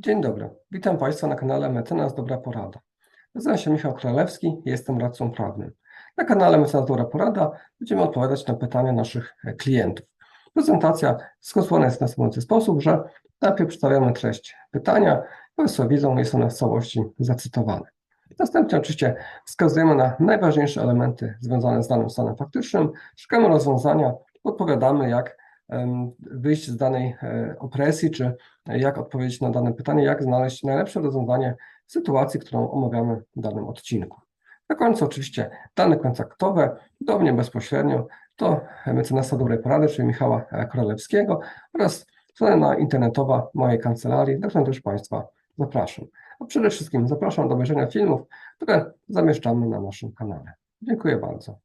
Dzień dobry, witam Państwa na kanale Mecenas Dobra Porada. Nazywam się Michał Królewski, jestem radcą prawnym. Na kanale Mecenas Dobra Porada będziemy odpowiadać na pytania naszych e, klientów. Prezentacja skonstruowana jest w następujący sposób, że najpierw przedstawiamy treść pytania, Państwo widzą, jest one w całości zacytowane. Następnie oczywiście wskazujemy na najważniejsze elementy związane z danym stanem faktycznym, szukamy rozwiązania, odpowiadamy jak wyjść z danej e, opresji, czy jak odpowiedzieć na dane pytanie, jak znaleźć najlepsze rozwiązanie sytuacji, którą omawiamy w danym odcinku. Na końcu oczywiście dane kontaktowe do mnie bezpośrednio, do mecenasa dobrej porady, czyli Michała Królewskiego oraz strona internetowa mojej kancelarii, do której też Państwa zapraszam. A przede wszystkim zapraszam do obejrzenia filmów, które zamieszczamy na naszym kanale. Dziękuję bardzo.